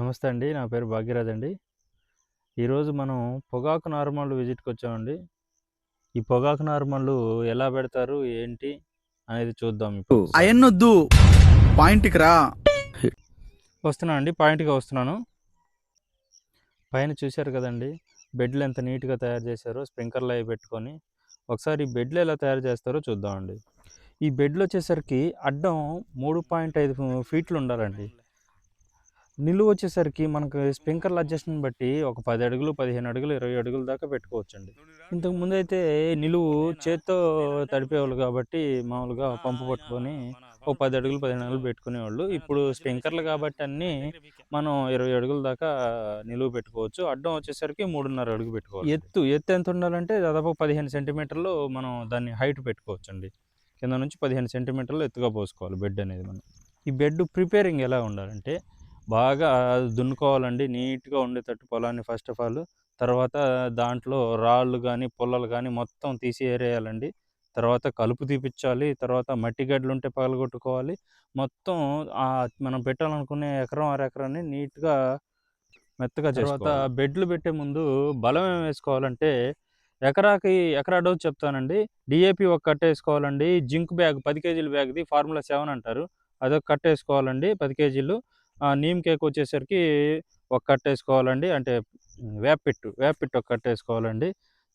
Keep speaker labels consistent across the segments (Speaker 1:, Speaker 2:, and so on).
Speaker 1: నమస్తే అండి. నా పేరు భాగ్యరాజ్ అండి. ఈరోజు మనం పొగాకు నారుమళ్ళు విజిట్కి వచ్చామండి ఈ పొగాకు నారుమళ్ళు ఎలా పెడతారు ఏంటి అనేది చూద్దాం ఇప్పుడు.
Speaker 2: అయన్నొద్దు. పాయింట్కి రా.
Speaker 1: వస్తున్నాను అండి పాయింట్గా వస్తున్నాను. పైన చూశారు కదండి బెడ్లు ఎంత నీట్గా తయారు చేశారో స్ప్రింకర్లు అవి పెట్టుకొని. ఒకసారి ఈ బెడ్లు ఎలా తయారు చేస్తారో చూద్దామండి. ఈ బెడ్లు వచ్చేసరికి అడ్డం మూడు పాయింట్ ఐదు ఫీట్లు ఉండాలండి. నిలువ వచ్చేసరికి మనకు స్ప్రింకర్ల అడ్జస్ట్మెంట్ బట్టి ఒక పది అడుగులు పదిహేను అడుగులు ఇరవై అడుగుల దాకా పెట్టుకోవచ్చండి. ఇంతకు ముందు అయితే నిలువు చేత్తో తడిపేవాళ్ళు కాబట్టి మామూలుగా పంపు పట్టుకొని ఒక పది అడుగులు పదిహేను అడుగులు పెట్టుకునేవాళ్ళు. ఇప్పుడు స్ప్రింకర్లు కాబట్టి అన్నీ మనం ఇరవై అడుగుల దాకా నిలువ పెట్టుకోవచ్చు. అడ్డం వచ్చేసరికి మూడున్నర అడుగు పెట్టుకోవచ్చు ఎత్తు ఎత్తు ఎంత ఉండాలంటే దాదాపు పదిహేను సెంటీమీటర్లు మనం దాన్ని హైట్ పెట్టుకోవచ్చు అండి కింద నుంచి పదిహేను సెంటీమీటర్లు ఎత్తుగా పోసుకోవాలి బెడ్ అనేది మనం. ఈ బెడ్ ప్రిపేరింగ్ ఎలా ఉండాలంటే బాగా దున్నుకోవాలండి. నీట్గా ఉండేటట్టు పొలాన్ని ఫస్ట్ ఆఫ్ ఆల్. తర్వాత దాంట్లో రాళ్ళు కానీ పుల్లలు కానీ మొత్తం తీసి ఏరేయాలండి. తర్వాత కలుపు తీపిచ్చాలి. తర్వాత మట్టి గడ్డలు ఉంటే పగలగొట్టుకోవాలి. మొత్తం మనం పెట్టాలనుకునే ఎకరం అర ఎకరాన్ని నీట్గా మెత్తగా తర్వాత బెడ్లు పెట్టే ముందు బలం ఏం వేసుకోవాలంటే ఎకరాకి ఎకరా డోస్ చెప్తానండి. డిఏపి ఒక కట్ట వేసుకోవాలండి. జింక్ బ్యాగ్ పది కేజీల బ్యాగ్ది ఫార్ములా సెవెన్ అంటారు. అదొక కట్ట వేసుకోవాలండి పది కేజీలు. నీమ్ కేక్ వచ్చేసరికి ఒక కట్ట వేసుకోవాలండి. అంటే వేపిట్టు వేపిట్టు ఒక కట్ట వేసుకోవాలండి.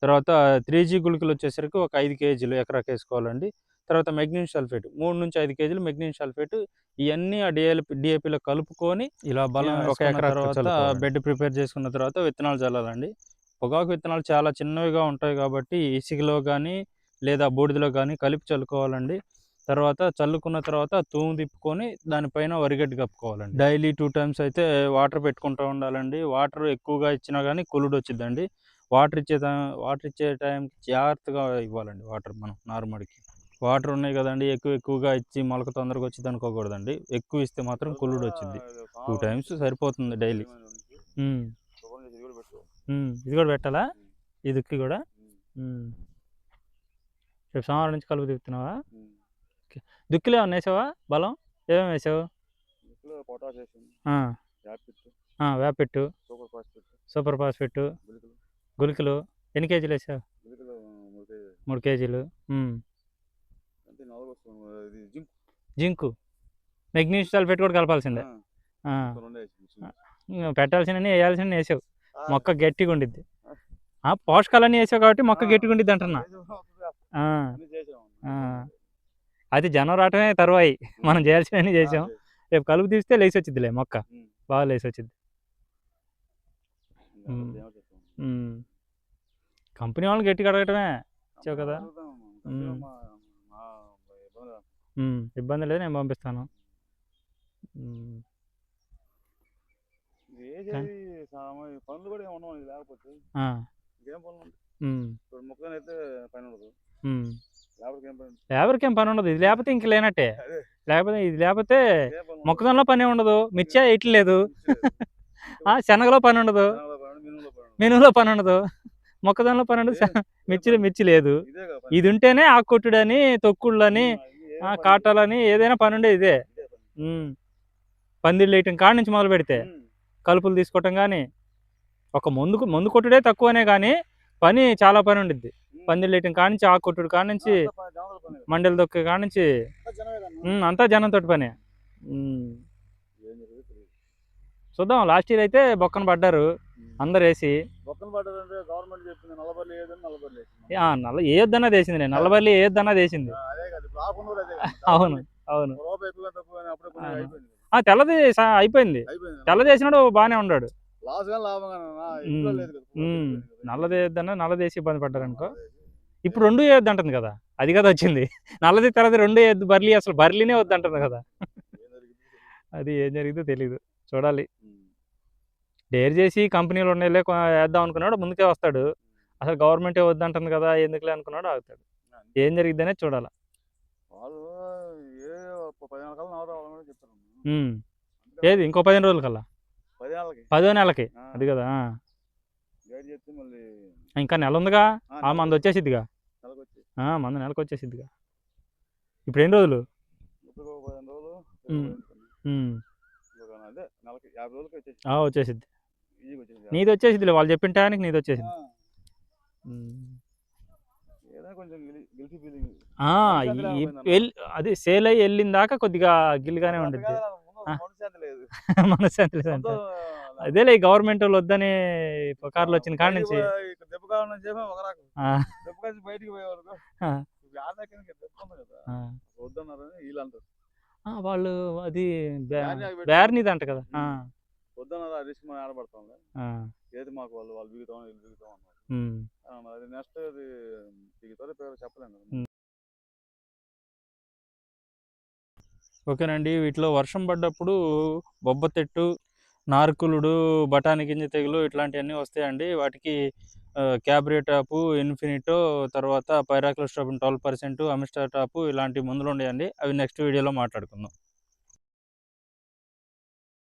Speaker 1: తర్వాత త్రీ జీ గుళికలు వచ్చేసరికి ఒక ఐదు కేజీలు ఎకరాకి వేసుకోవాలండి. తర్వాత మెగ్నీషియం సల్ఫేట్ మూడు నుంచి ఐదు కేజీలు మెగ్నీషియం సల్ఫేట్ ఇవన్నీ ఆ డిఏపి డిఏపిలో కలుపుకొని ఇలా బలం ఒక ఎకరా తర్వాత బెడ్ ప్రిపేర్ చేసుకున్న తర్వాత విత్తనాలు చల్లాలండి. పొగాకు విత్తనాలు చాలా చిన్నవిగా ఉంటాయి కాబట్టి ఇసుకలో కానీ లేదా బూడిదలో కానీ కలిపి చల్లుకోవాలండి. తర్వాత చల్లుకున్న తర్వాత తూము తిప్పుకొని దానిపైన వరిగడ్డి కప్పుకోవాలండి. డైలీ టూ టైమ్స్ అయితే వాటర్ పెట్టుకుంటూ ఉండాలండి. వాటర్ ఎక్కువగా ఇచ్చినా కానీ కులుడు వచ్చిందండి వాటర్ ఇచ్చే వాటర్ ఇచ్చే టైంకి జాగ్రత్తగా ఇవ్వాలండి వాటర్ మనం నార్మల్కి. వాటర్ ఉన్నాయి కదండి ఎక్కువ ఎక్కువగా ఇచ్చి మొలక తొందరగా వచ్చింది అనుకోకూడదండి. ఎక్కువ ఇస్తే మాత్రం కులుడు వచ్చింది. టూ టైమ్స్ సరిపోతుంది డైలీ. ఇది కూడా పెట్టాలా? దుక్కి కూడా. రేపు సోమవారం నుంచి కలుపు తిప్పుతున్నావా? దుక్కిలో ఏమన్నా వేసావా? బలం? ఏమేమి వేసావు? వేపెట్టు
Speaker 3: సూపర్ ఫాస్ఫేట్ గుళికలు.
Speaker 1: ఎన్ని కేజీలు వేసావు?
Speaker 3: మూడు
Speaker 1: కేజీలు
Speaker 3: జింక్.
Speaker 1: మెగ్నీషియం సల్ఫేట్ కూడా కలపాల్సిందే. పెట్టాల్సినవి వేయాల్సినవి వేసావు. మొక్క గట్టిగా ఉండిద్ది. ఆ, పోషకాలన్నీ వేసావు కాబట్టి మొక్క గట్టిగా ఉండిద్ది అంటున్నా. అది జనం రావటమే తరువాయి. మనం చేయాల్సినవన్నీ చేసాం. రేపు కలుపు తీస్తే లేచి వచ్చిద్దిలే మొక్క. బాగా లేచి వచ్చింది. కంపెనీ వాళ్ళని గట్టిగా అడగటమే ఇచ్చావు కదా?
Speaker 3: ఇబ్బంది
Speaker 1: లేదు నేను పంపిస్తాను.
Speaker 3: పనులు కూడా ఏమి ఉండవు. ఇది లేకపోతే పని ఉండదు.
Speaker 1: లేబర్కి ఏం పని ఉండదు. ఇది లేకపోతే ఇంక లేనట్టే. లేకపోతే ఇది లేకపోతే
Speaker 3: ఏం పని ఉండదు.
Speaker 1: మొక్కజొన్నలో పని ఉండదు. మిర్చి ఇట్లేదు ఆ శనగలో పని ఉండదు.
Speaker 3: మినుముల పని ఉండదు.
Speaker 1: మినుములో పని ఉండదు. మొక్కజొన్నలో పని ఉండదు. మిర్చిలో మిర్చి లేదు.
Speaker 3: ఇదే
Speaker 1: ఉంటేనే ఆకుకొట్టుడని తొక్కుళ్ళని
Speaker 3: ఉమ్, ఇది ఏం
Speaker 1: ఆ,
Speaker 3: పని
Speaker 1: కాటాలని ఏదైనా పని ఉండేది ఇదే. పందిళ్ళు వేయటం కాడ నుంచి మొదలు పెడితే. కలుపులు తీసుకోవటం కానీ ఒక మందు మందు కొట్టుడే తక్కువనే కానీ పని చాలా పని ఉండిద్ది.
Speaker 3: ఉమ్.
Speaker 1: పందిళ్ళు వేయటం కాడ నుంచి ఆకు కొట్టుడు కాడ నుంచి
Speaker 3: అంతా పని, జనాల పని.
Speaker 1: మండలి దొక్కే కాడ నుంచి
Speaker 3: అంతా
Speaker 1: అంతా జనంతో పని.
Speaker 3: ఏం.
Speaker 1: చూద్దాం లాస్ట్ ఇయర్ అయితే బొక్కన పడ్డారు అందరు వేసి. నల్ల ఏదన్నా వేసింది. నేను నల్లబల్లి ఏదన్నా వేసింది. అవును అవును. తెల్లది అయిపోయింది.
Speaker 3: అయిపోయింది.
Speaker 1: తెల్లది వేసినాడు బాగానే ఉన్నాడు.
Speaker 3: లాస్ కానీ లాభం కానీ.
Speaker 1: నల్లది వేద్దన్నా నల్లది వేసి ఇబ్బంది పడ్డారు అనుకో.
Speaker 3: అదే.
Speaker 1: ఇప్పుడు రెండు వేయొద్దు అంటుంది కదా అది కదా వచ్చింది. నల్లది తెల్లది రెండు వేయద్దు బర్లీ అసలు బర్లీనే వద్దు అంటుంది కదా? అది ఏం జరిగిందో తెలియదు చూడాలి. డేర్ చేసి కంపెనీలు కొ- వేద్దాం అనుకున్నాడు ముందుకే వస్తాడు. అసలు గవర్నమెంటే వద్దు అంటుంది కదా ఎందుకులే అనుకున్నాడు ఆగుతాడు. ఏం జరిగిద్దనే చూడాలి. ఏది ఇంకో పదిహేను రోజుల కల్లా? పదో నెలకి అది కదా ఇంకా నెల ఉందిగా
Speaker 3: ఆ,
Speaker 1: మంది వచ్చేసిద్దిగా? మంది నెలకు వచ్చేసిద్దిగా ఇప్పుడు ఎన్ని రోజులు? వచ్చేసిద్ది. నీది వచ్చేసిద్దిలే వాళ్ళు చెప్పిన టయానికి నీది వచ్చేసింది అది సేల్ అయ్యి వెళ్ళిన దాకా కొద్దిగా గిల్గానే ఉండిద్ది. ఆ.
Speaker 3: మనశ్శాంతి లేదు.
Speaker 1: అదేలే ఈ గవర్నమెంట్ వాళ్ళు వద్దని పుకార్లు వచ్చిన కాడ నుంచి.
Speaker 3: దెబ్బ కావాలని చెప్పి ఒక రకం.
Speaker 1: ఆ,
Speaker 3: దెబ్బ కలిసి బయటికి పోయేవాళ్ళు. వద్దన్నారని వీళ్ళు
Speaker 1: అది బ్యార్నీది అంట కదా. ఆ,
Speaker 3: వద్దన్నారు ఆ రిస్క్ మనం ఆడబడతాం
Speaker 1: ఆ,
Speaker 3: ఏది మాకు వాళ్ళు వాళ్ళు బిగుతాం వీళ్ళు అన్నారు. అవును, అది నెక్స్ట్ అది పేరు.
Speaker 1: ఓకేనండి వీటిలో వర్షం పడ్డప్పుడు బొబ్బతెట్టు నార్కులుడు బఠానీ గింజ తెగులు ఇట్లాంటివన్నీ వస్తాయండి. వాటికి క్యాబ్రేటాపు ఇన్ఫినిటో తర్వాత పైరాక్లోస్ట్రాబిన్ ట్వెల్వ్ పర్సెంట్ అమిస్టాటాపు ఇలాంటి మందులు ఉన్నాయండి అవి నెక్స్ట్ వీడియోలో మాట్లాడుకుందాం.